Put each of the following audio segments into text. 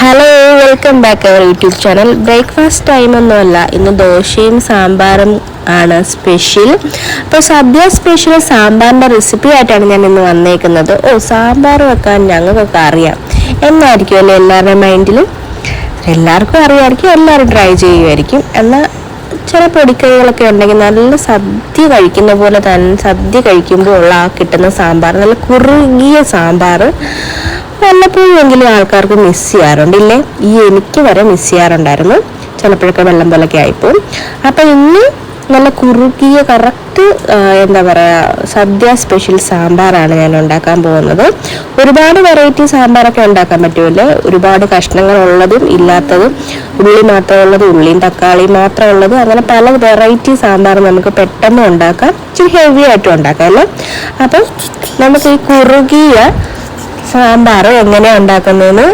Hello welcome back our YouTube channel breakfast ടൈമൊന്നുമല്ല ഇന്ന് ദോശയും സാമ്പാറും ആണ് സ്പെഷ്യൽ അപ്പോൾ സദ്യ സ്പെഷ്യൽ സാമ്പാറിന്റെ റെസിപ്പി ആയിട്ടാണ് ഞാൻ ഇന്ന് വന്നേക്കുന്നത്. ഓ സാമ്പാർ വെക്കാൻ ഞങ്ങൾക്കൊക്കെ അറിയാം. എന്നായിരിക്കും അല്ലേ എല്ലാവരുടെ മൈൻഡിൽ എല്ലാവർക്കും അറിയാമായിരിക്കും എല്ലാവരും ട്രൈ ചെയ്യുമായിരിക്കും. എന്നാൽ ചില പൊടിക്കൈകളൊക്കെ ഉണ്ടെങ്കിൽ നല്ല സദ്യ കഴിക്കുന്ന പോലെ തന്നെ സദ്യ കഴിക്കുമ്പോൾ ഉള്ള ആ കിട്ടുന്ന സാമ്പാർ നല്ല കുറുകിയ സാമ്പാർ. വല്ലപ്പോഴെങ്കിലും ആൾക്കാർക്ക് മിസ് ചെയ്യാറുണ്ട്. ഇല്ലേ? ഈ എനിക്ക് വരെ മിസ് ചെയ്യാറുണ്ടായിരുന്നു. ചിലപ്പോഴൊക്കെ വെള്ളം പോലൊക്കെ ആയിപ്പോവും. അപ്പം ഇന്ന് നല്ല കുറുകിയ കറക്റ്റ് എന്താ പറയുക സദ്യ സ്പെഷ്യൽ സാമ്പാറാണ് ഞാൻ ഉണ്ടാക്കാൻ പോകുന്നത്. ഒരുപാട് വെറൈറ്റി സാമ്പാറൊക്കെ ഉണ്ടാക്കാൻ പറ്റുമല്ലേ ഒരുപാട് കഷ്ണങ്ങൾ ഉള്ളതും ഇല്ലാത്തതും ഉള്ളി മാത്രമുള്ളത് ഉള്ളിയും തക്കാളിയും മാത്രമുള്ളത് അങ്ങനെ പല വെറൈറ്റി സാമ്പാർ നമുക്ക് പെട്ടെന്ന് ഉണ്ടാക്കാം. ഇച്ചിരി ഹെവി ആയിട്ടും ഉണ്ടാക്കാം അല്ലേ? അപ്പം നമുക്ക് ഈ കുറുകിയ സാമ്പാർ എങ്ങനെയാണ് ഉണ്ടാക്കുന്നതെന്ന്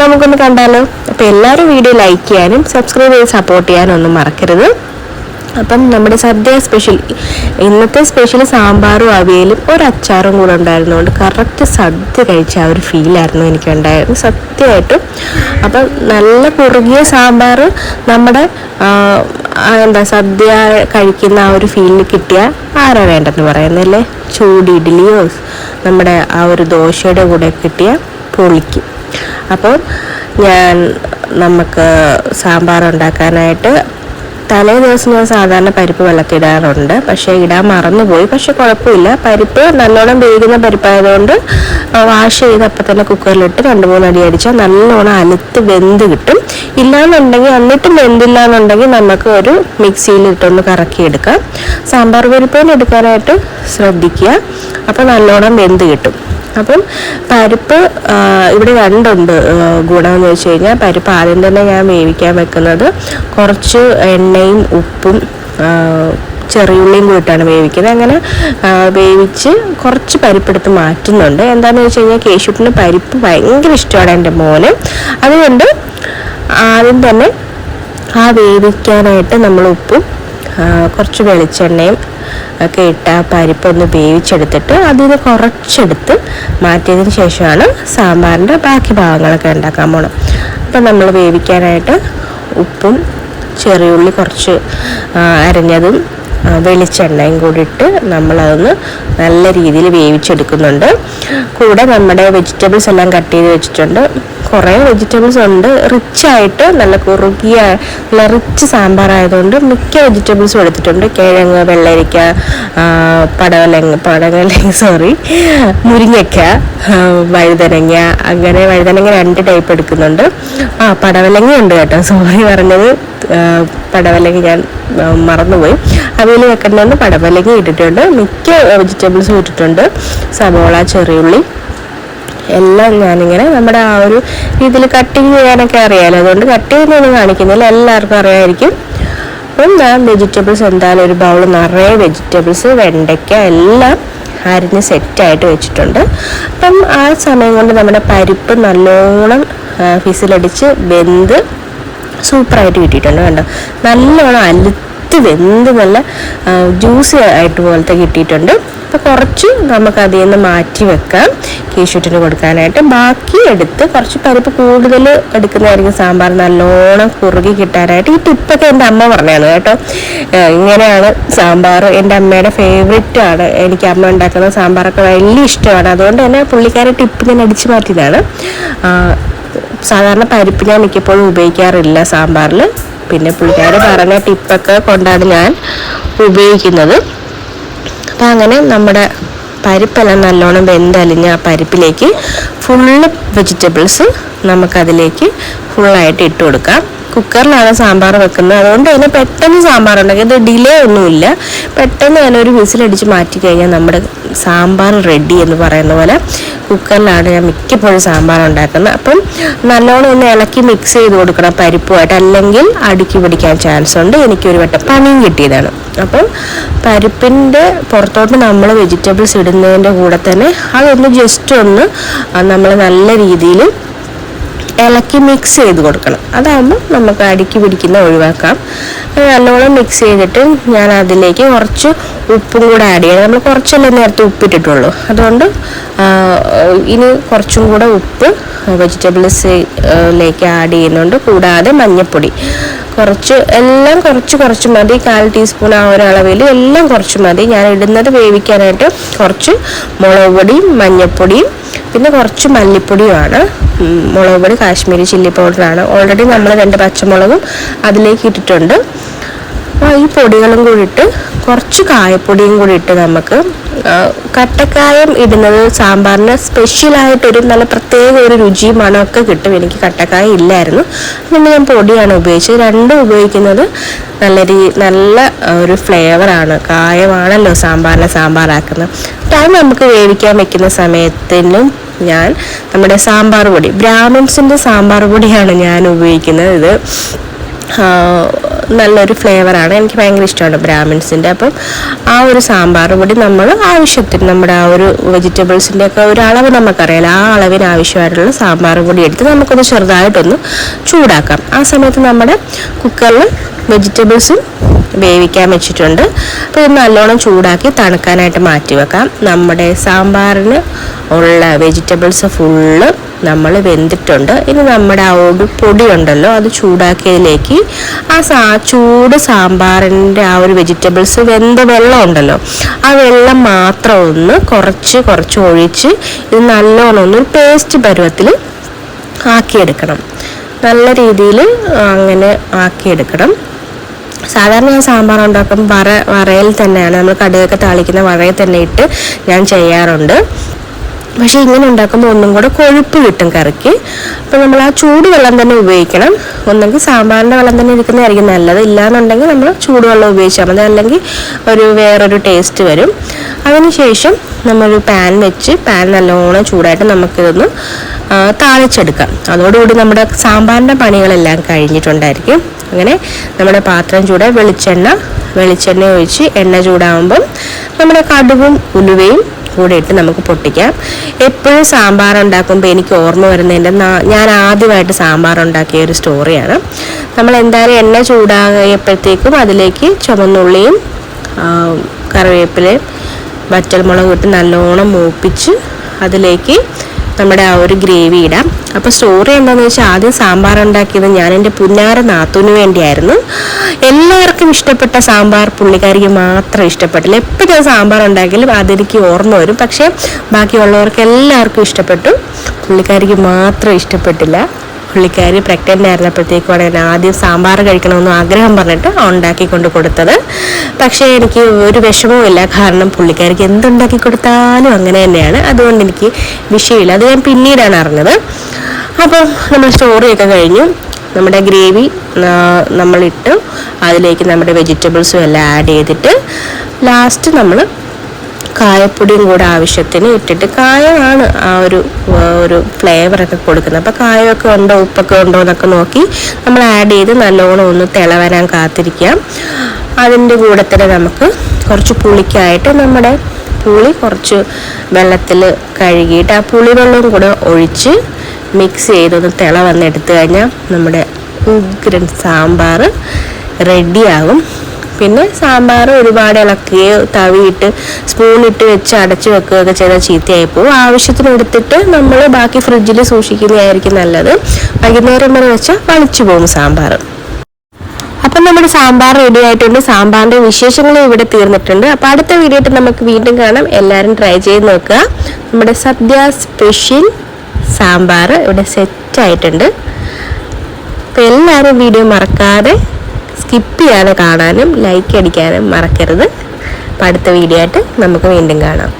നമുക്കൊന്ന് കണ്ടാലോ. അപ്പോൾ എല്ലാവരും വീഡിയോ ലൈക്ക് ചെയ്യാനും സബ്സ്ക്രൈബ് ചെയ്ത് സപ്പോർട്ട് ചെയ്യാനും ഒന്നും മറക്കരുത്. അപ്പം നമ്മുടെ സദ്യ സ്പെഷ്യൽ ഇന്നത്തെ സ്പെഷ്യൽ സാമ്പാറും അവിയലും ഒരു അച്ചാറും കൂടെ ഉണ്ടായിരുന്നതുകൊണ്ട് കറക്റ്റ് സദ്യ കഴിച്ച ആ ഒരു ഫീലായിരുന്നു എനിക്ക് ഉണ്ടായിരുന്നു സത്യമായിട്ടും. അപ്പം നല്ല കുറുകിയ സാമ്പാർ നമ്മുടെ എന്താ സദ്യ കഴിക്കുന്ന ആ ഒരു ഫീലിൽ കിട്ടിയാൽ ആരാ വേണ്ടെന്ന് പറയുന്നല്ലേ ചൂട് ഇഡ്ഡലിയോ നമ്മുടെ ആ ഒരു ദോശയുടെ കൂടെ കിട്ടിയ പൊളിക്കും. അപ്പോൾ ഞാൻ നമുക്ക് സാമ്പാർ ഉണ്ടാക്കാനായിട്ട് തലേ ദിവസം ഞാൻ സാധാരണ പരിപ്പ് വെള്ളത്തിൽ ഇടാറുണ്ട് പക്ഷേ ഇടാൻ മറന്നുപോയി. പക്ഷെ കുഴപ്പമില്ല. പരിപ്പ് നല്ലോണം വേകുന്ന പരിപ്പായതുകൊണ്ട് വാഷ് ചെയ്ത് അപ്പം തന്നെ കുക്കറിലിട്ട് രണ്ട് മൂന്ന് അടി അടിച്ചാൽ നല്ലോണം അലുത്ത് വെന്ത് കിട്ടും. ഇല്ലാന്നുണ്ടെങ്കിൽ എന്നിട്ടും വെന്തില്ല എന്നുണ്ടെങ്കിൽ നമുക്ക് ഒരു മിക്സിയിൽ ഇട്ടൊന്ന് കറക്കിയെടുക്കാം. സാമ്പാർ പരിപ്പിന് എടുക്കാനായിട്ട് ശ്രദ്ധിക്കുക. അപ്പോൾ നല്ലോണം വെന്ത് കിട്ടും. അപ്പം പരിപ്പ് ഇവിടെ രണ്ടുണ്ട് ഗുണമെന്ന് വെച്ച് കഴിഞ്ഞാൽ പരിപ്പ് ആദ്യം തന്നെ ഞാൻ വേവിക്കാൻ വെക്കുന്നത് കുറച്ച് എണ്ണയും ഉപ്പും ചെറിയുള്ളിയും കൂടിയിട്ടാണ് വേവിക്കുന്നത്. അങ്ങനെ വേവിച്ച് കുറച്ച് പരിപ്പെടുത്ത് മാറ്റുന്നുണ്ട്. എന്താണെന്ന് വെച്ച് കഴിഞ്ഞാൽ കേശുട്ടിന് പരിപ്പ് ഭയങ്കര ഇഷ്ടമാണ് എന്റെ മോന്. അതുകൊണ്ട് ആദ്യം തന്നെ ആ വേവിക്കാനായിട്ട് നമ്മൾ ഉപ്പും കുറച്ച് വെളിച്ചെണ്ണയും ഒക്കെ ഇട്ട് ആ പരിപ്പ് ഒന്ന് വേവിച്ചെടുത്തിട്ട് അതിൽ നിന്ന് കുറച്ചെടുത്ത് മാറ്റിയതിന് ശേഷമാണ് സാമ്പാറിന്റെ ബാക്കി ഭാഗങ്ങളൊക്കെ ഉണ്ടാക്കാൻ പോണം അപ്പം നമ്മൾ വേവിക്കാനായിട്ട് ഉപ്പും ചെറിയുള്ളി കുറച്ച് അരഞ്ഞതും വെളിച്ചെണ്ണയും കൂടി ഇട്ട് നമ്മളതൊന്ന് നല്ല രീതിയിൽ വേവിച്ചെടുക്കുന്നുണ്ട്. കൂടെ നമ്മുടെ വെജിറ്റബിൾസ് എല്ലാം കട്ട് ചെയ്ത് വെച്ചിട്ടുണ്ട്. കുറേ വെജിറ്റബിൾസ് ഉണ്ട്. റിച്ച് ആയിട്ട് നല്ല കുറുകിയ നല്ല റിച്ച് സാമ്പാർ ആയതുകൊണ്ട് മിക്ക വെജിറ്റബിൾസും എടുത്തിട്ടുണ്ട്. കിഴങ്ങ് വെള്ളരിക്ക പടവലങ്ങ പടവലങ്ങ സോറി മുരിങ്ങയ്ക്ക വഴുതനങ്ങ അങ്ങനെ വഴുതനങ്ങ രണ്ട് ടൈപ്പ് എടുക്കുന്നുണ്ട്. ആ പടവലങ്ങ ഉണ്ട് കേട്ടോ. സോറി പറഞ്ഞത്. പടവലങ്ങ ഞാൻ മറന്നുപോയി. അവയിൽ വെക്കേണ്ടതെന്ന് പടവലങ്ങ ഇട്ടിട്ടുണ്ട്. മിക്ക വെജിറ്റബിൾസും ഇട്ടിട്ടുണ്ട്. സവോള ചെറിയുള്ളി എല്ലാം ഞാനിങ്ങനെ നമ്മുടെ ആ ഒരു രീതിയിൽ കട്ടിങ് ചെയ്യാനൊക്കെ അറിയാമല്ലോ അതുകൊണ്ട് കട്ട് ചെയ്യുന്നൊന്നും കാണിക്കുന്നില്ല. എല്ലാവർക്കും അറിയാമായിരിക്കും. അപ്പം ഞാൻ വെജിറ്റബിൾസ് എന്തായാലും ഒരു ബൗൾ നിറയെ വെജിറ്റബിൾസ് വെണ്ടയ്ക്ക എല്ലാം അരിഞ്ഞ് സെറ്റായിട്ട് വെച്ചിട്ടുണ്ട്. അപ്പം ആ സമയം കൊണ്ട് നമ്മുടെ പരിപ്പ് നല്ലോണം ഫിസിലടിച്ച് വെന്ത് സൂപ്പറായിട്ട് കിട്ടിയിട്ടുണ്ട് കണ്ടോ. നല്ലോണം അലുത്ത് വെന്ത് നല്ല ജ്യൂസി ആയിട്ട് പോലത്തെ കിട്ടിയിട്ടുണ്ട്. അപ്പോൾ കുറച്ച് നമുക്ക് അതിൽ നിന്ന് മാറ്റി വെക്കാം. കീശുട്ടിന് കൊടുക്കാനായിട്ട്. ബാക്കി എടുത്ത് കുറച്ച് പരിപ്പ് കൂടുതൽ എടുക്കുന്നതായിരിക്കും സാമ്പാർ നല്ലോണം കുറുകി കിട്ടാനായിട്ട്. ഈ ടിപ്പൊക്കെ എന്റെ അമ്മ പറഞ്ഞതാണ് കേട്ടോ. ഇങ്ങനെയാണ് സാമ്പാർ. എന്റെ അമ്മയുടെ ഫേവറേറ്റ് ആണ്. എനിക്ക് അമ്മ ഉണ്ടാക്കുന്ന സാമ്പാറൊക്കെ വലിയ ഇഷ്ടമാണ്. അതുകൊണ്ട് തന്നെ പുള്ളിക്കാരെ ടിപ്പ് ഞാൻ അടിച്ചു മാറ്റിയതാണ്. സാധാരണ പരിപ്പ് ഞാൻ മിക്കപ്പോഴും ഉപയോഗിക്കാറില്ല സാമ്പാറിൽ. പിന്നെ പുള്ളിക്കാരെ പറഞ്ഞ ടിപ്പൊക്കെ കൊണ്ടാണ് ഞാൻ ഉപയോഗിക്കുന്നത്. അപ്പം അങ്ങനെ നമ്മുടെ പരിപ്പെല്ലാം നല്ലോണം വെന്തലിഞ്ഞ ആ പരിപ്പിലേക്ക് ഫുള്ള് വെജിറ്റബിൾസ് നമുക്കതിലേക്ക് ഫുള്ളായിട്ട് ഇട്ട് കൊടുക്കാം. കുക്കറിലാണ് സാമ്പാർ വെക്കുന്നത്. അതുകൊണ്ട് തന്നെ പെട്ടെന്ന് സാമ്പാർ ഉണ്ടാക്കി. ഇത് ഡിലേ ഒന്നുമില്ല. പെട്ടെന്ന് തന്നെ ഒരു വിസിലടിച്ച് മാറ്റി കഴിഞ്ഞാൽ നമ്മുടെ സാമ്പാർ റെഡി എന്ന് പറയുന്ന പോലെ കുക്കറിലാണ് ഞാൻ മിക്കപ്പോഴും സാമ്പാർ ഉണ്ടാക്കുന്നത്. അപ്പം നല്ലോണം ഒന്ന് ഇളക്കി മിക്സ് ചെയ്ത് കൊടുക്കണം പരിപ്പുമായിട്ട്. അല്ലെങ്കിൽ അടുക്കി പിടിക്കാൻ ചാൻസ് ഉണ്ട്. എനിക്കൊരു വട്ടം പണിയും കിട്ടിയതാണ്. അപ്പം പരിപ്പിന്റെ പുറത്തോട്ട് നമ്മൾ വെജിറ്റബിൾസ് ഇടുന്നതിന്റെ കൂടെ തന്നെ അതൊന്ന് ജസ്റ്റ് ഒന്ന് നമ്മൾ നല്ല രീതിയിൽ ഇളക്കി മിക്സ് ചെയ്ത് കൊടുക്കണം. അതാകുമ്പോൾ നമുക്ക് അടുക്കി പിടിക്കുന്ന ഒഴിവാക്കാം. നല്ലോണം മിക്സ് ചെയ്തിട്ട് ഞാൻ അതിലേക്ക് കുറച്ച് ഉപ്പും കൂടെ ആഡ് ചെയ്യണം. നമ്മൾ കുറച്ചല്ലേ നേരത്തെ ഉപ്പിട്ടിട്ടുള്ളൂ. അതുകൊണ്ട് ഇനി കുറച്ചും കൂടെ ഉപ്പ് വെജിറ്റബിൾസിലേക്ക് ആഡ് ചെയ്യുന്നുണ്ട്. കൂടാതെ മഞ്ഞൾപ്പൊടി കുറച്ച് എല്ലാം കുറച്ച് കുറച്ച് മതി. കാൽ ടീസ്പൂൺ ആ ഒരു അളവിൽ എല്ലാം കുറച്ച് മതി. ഞാൻ ഇടുന്നത് വേവിക്കാനായിട്ട് കുറച്ച് മുളക് പൊടിയും മഞ്ഞൾപ്പൊടിയും പിന്നെ കുറച്ച് മല്ലിപ്പൊടിയുമാണ്. മുളക് പൊടി കാശ്മീരി ചില്ലി പൗഡറാണ്. ഓൾറെഡി നമ്മൾ രണ്ട് പച്ചമുളകും അതിലേക്ക് ഇട്ടിട്ടുണ്ട്. അപ്പോൾ ഈ പൊടികളും കൂടി ഇട്ട് കുറച്ച് കായപ്പൊടിയും കൂടി ഇട്ട് നമുക്ക് കട്ടക്കായം ഇടുന്നത് സാമ്പാറിന് സ്പെഷ്യലായിട്ടൊരു നല്ല പ്രത്യേക ഒരു രുചി മണമൊക്കെ കിട്ടും. എനിക്ക് കട്ടക്കായ ഇല്ലായിരുന്നു. അതുകൊണ്ട് ഞാൻ പൊടിയാണ് ഉപയോഗിച്ചത്. രണ്ടും ഉപയോഗിക്കുന്നത് നല്ല രീ നല്ല ഒരു ഫ്ലേവറാണ് കായമാണല്ലോ സാമ്പാറിനെ സാമ്പാറാക്കുന്നത്. ടൈം നമുക്ക് വേവിക്കാൻ വെക്കുന്ന സമയത്തിനും ഞാൻ നമ്മുടെ സാമ്പാർ പൊടി ബ്രാഹ്മിൻസിന്റെ സാമ്പാർ പൊടിയാണ് ഞാൻ ഉപയോഗിക്കുന്നത് ഇത്. നല്ലൊരു ഫ്ലേവറാണ്. എനിക്ക് ഭയങ്കര ഇഷ്ടമാണ് ബ്രാഹ്മിൻസിന്റെ. അപ്പം ആ ഒരു സാമ്പാർ കൂടി നമ്മൾ ആവശ്യത്തിന് നമ്മുടെ ആ ഒരു വെജിറ്റബിൾസിന്റെ ഒക്കെ ഒരു അളവ് നമുക്കറിയാലോ. ആ അളവിന് ആവശ്യമായിട്ടുള്ള സാമ്പാർ പൊടി എടുത്ത് നമുക്കൊന്ന് ചെറുതായിട്ടൊന്ന് ചൂടാക്കാം. ആ സമയത്ത് നമ്മുടെ കുക്കറിൽ വെജിറ്റബിൾസും വേവിക്കാൻ വെച്ചിട്ടുണ്ട്. അപ്പോൾ ഇത് നല്ലോണം ചൂടാക്കി തണുക്കാനായിട്ട് മാറ്റി വെക്കാം. നമ്മുടെ സാമ്പാറിന് ഉള്ള വെജിറ്റബിൾസ് ഫുള്ള് നമ്മൾ വെന്തിട്ടുണ്ട്. ഇനി നമ്മുടെ ആ ഒരു പൊടി ഉണ്ടല്ലോ അത് ചൂടാക്കിയതിലേക്ക് ആ സാ ചൂട് സാമ്പാറിന്റെ ആ ഒരു വെജിറ്റബിൾസ് വെന്ത വെള്ളം ഉണ്ടല്ലോ ആ വെള്ളം മാത്രം ഒന്ന് കുറച്ച് കുറച്ച് ഒഴിച്ച് ഇത് നല്ലോണം ഒന്ന് പേസ്റ്റ് പരുവത്തിൽ ആക്കിയെടുക്കണം. നല്ല രീതിയിൽ അങ്ങനെ ആക്കിയെടുക്കണം. സാധാരണ ഞാൻ സാമ്പാർ ഉണ്ടാക്കുമ്പോൾ വറ വറയിൽ തന്നെയാണ്. നമ്മൾ കടുകൊക്കെ താളിക്കുന്ന വറയിൽ തന്നെ ഇട്ട് ഞാൻ ചെയ്യാറുണ്ട്. പക്ഷേ ഇങ്ങനെ ഉണ്ടാക്കുമ്പോൾ ഒന്നും കൂടെ കൊഴുപ്പ് കിട്ടും കറിക്ക്. അപ്പോൾ നമ്മൾ ആ ചൂടുവെള്ളം തന്നെ ഉപയോഗിക്കണം. ഒന്നെങ്കിൽ സാമ്പാറിന്റെ വെള്ളം തന്നെ ഇരിക്കുന്നതായിരിക്കും നല്ലത്. ഇല്ലാന്നുണ്ടെങ്കിൽ നമ്മൾ ചൂടുവെള്ളം ഉപയോഗിച്ചാൽ മതി. അല്ലെങ്കിൽ ഒരു വേറൊരു ടേസ്റ്റ് വരും. അതിനുശേഷം നമ്മളൊരു പാൻ വെച്ച് പാൻ നല്ലോണം ചൂടായിട്ട് നമുക്കിതൊന്ന് താളിച്ചെടുക്കാം. അതോടുകൂടി നമ്മുടെ സാമ്പാറിന്റെ പണികളെല്ലാം കഴിഞ്ഞിട്ടുണ്ടായിരിക്കും. അങ്ങനെ നമ്മുടെ പാത്രം ചൂടാ വെളിച്ചെണ്ണ വെളിച്ചെണ്ണ ഒഴിച്ച് എണ്ണ ചൂടാകുമ്പം നമ്മുടെ കടുവും ഉലുവയും കൂടെ ഇട്ട് നമുക്ക് പൊട്ടിക്കാം. എപ്പോഴും സാമ്പാർ ഉണ്ടാക്കുമ്പോൾ എനിക്ക് ഓർമ്മ വരുന്നതിന്റെ ഞാൻ ആദ്യമായിട്ട് സാമ്പാർ ഉണ്ടാക്കിയ ഒരു സ്റ്റോറിയാണ് നമ്മൾ എന്തായാലും എണ്ണ ചൂടായപ്പോഴത്തേക്കും അതിലേക്ക് ചുമന്നുള്ളിയും ആ, വറ്റൽമുളക് ഇട്ട് നല്ലോണം മൂപ്പിച്ച് അതിലേക്ക് നമ്മുടെ ആ ഒരു ഗ്രേവി ഇടാം. അപ്പോൾ സ്റ്റോറി എന്താണെന്ന് വെച്ചാൽ ആദ്യം സാമ്പാർ ഉണ്ടാക്കിയത് ഞാൻ എന്റെ പുന്നാര നാത്തൂന് വേണ്ടിയായിരുന്നു. എല്ലാവർക്കും ഇഷ്ടപ്പെട്ട സാമ്പാർ പുള്ളിക്കാരിക്ക് മാത്രം ഇഷ്ടപ്പെട്ടില്ല. എപ്പോൾ ഞാൻ സാമ്പാർ ഉണ്ടാക്കിയാലും അതെനിക്ക് ഓർമ്മ വരും. പക്ഷേ ബാക്കിയുള്ളവർക്ക് എല്ലാവർക്കും ഇഷ്ടപ്പെട്ടു. പുള്ളിക്കാരിക്ക് മാത്രം ഇഷ്ടപ്പെട്ടില്ല. പുള്ളിക്കാരി പ്രഗ്നന്റ് ആയിരുന്നപ്പോഴത്തേക്കുമാണ് ഞാൻ ആദ്യം സാമ്പാർ കഴിക്കണമെന്ന് ആഗ്രഹം പറഞ്ഞിട്ട് ഉണ്ടാക്കി കൊണ്ട് കൊടുത്തത്. പക്ഷേ എനിക്ക് ഒരു വിഷമവുമില്ല കാരണം പുള്ളിക്കാരിക്ക് എന്തുണ്ടാക്കി കൊടുത്താലും അങ്ങനെ തന്നെയാണ്. അതുകൊണ്ട് എനിക്ക് വിഷയമില്ല. അത് ഞാൻ പിന്നീടാണ് അറിഞ്ഞത്. അപ്പോൾ നമ്മൾ സ്റ്റോറിയൊക്കെ കഴിഞ്ഞു. നമ്മുടെ ഗ്രേവി നമ്മളിട്ട് അതിലേക്ക് നമ്മുടെ വെജിറ്റബിൾസും എല്ലാം ആഡ് ചെയ്തിട്ട് ലാസ്റ്റ് നമ്മൾ കായപ്പൊടിയും കൂടെ ആവശ്യത്തിന് ഇട്ടിട്ട് കായമാണ് ആ ഒരു ഒരു ഫ്ലേവറൊക്കെ കൊടുക്കുന്നത്. അപ്പോൾ കായമൊക്കെ ഉണ്ടോ ഉപ്പൊക്കെ ഉണ്ടോ എന്നൊക്കെ നോക്കി നമ്മൾ ആഡ് ചെയ്ത് നല്ലോണം ഒന്ന് തിളവരാൻ കാത്തിരിക്കാം അതിന്റെ കൂടെ തന്നെ നമുക്ക് കുറച്ച് പുളിക്കായിട്ട് നമ്മുടെ പുളി കുറച്ച് വെള്ളത്തിൽ കഴുകിയിട്ട് ആ പുളിവെള്ളവും കൂടെ ഒഴിച്ച് മിക്സ് ചെയ്തൊന്ന് തിള വന്ന് എടുത്തു കഴിഞ്ഞാൽ നമ്മുടെ ഉഗ്രൻ സാമ്പാർ റെഡിയാകും പിന്നെ സാമ്പാർ ഒരുപാട് ഇളക്കുകയോ തവിയിട്ട് സ്പൂണിട്ട് വെച്ച് അടച്ചു വെക്കുകയൊക്കെ ചെയ്താൽ ചീത്തയായി പോകും ആവശ്യത്തിന് എടുത്തിട്ട് നമ്മൾ ബാക്കി ഫ്രിഡ്ജിൽ സൂക്ഷിക്കുന്നതായിരിക്കും നല്ലത്. വൈകുന്നേരം വരെ വെച്ചാൽ വളിച്ചു പോകും സാമ്പാർ. അപ്പം നമ്മുടെ സാമ്പാർ റെഡി ആയിട്ടുണ്ട്. സാമ്പാറിന്റെ വിശേഷങ്ങൾ ഇവിടെ തീർന്നിട്ടുണ്ട്. അപ്പോൾ അടുത്ത വീഡിയോ നമുക്ക് വീണ്ടും കാണാം. എല്ലാവരും ട്രൈ ചെയ്ത് നോക്കുക. നമ്മുടെ സദ്യ സ്പെഷ്യൽ സാമ്പാർ ഇവിടെ സെറ്റ് ആയിട്ടുണ്ട്. അപ്പോൾ എല്ലാവരും വീഡിയോ മറക്കാതെ സ്കിപ്പ് ചെയ്യാതെ കാണാനും ലൈക്ക് അടിക്കാനും മറക്കരുത്. അപ്പോൾ അടുത്ത വീഡിയോ ആയിട്ട് നമുക്ക് വീണ്ടും കാണാം.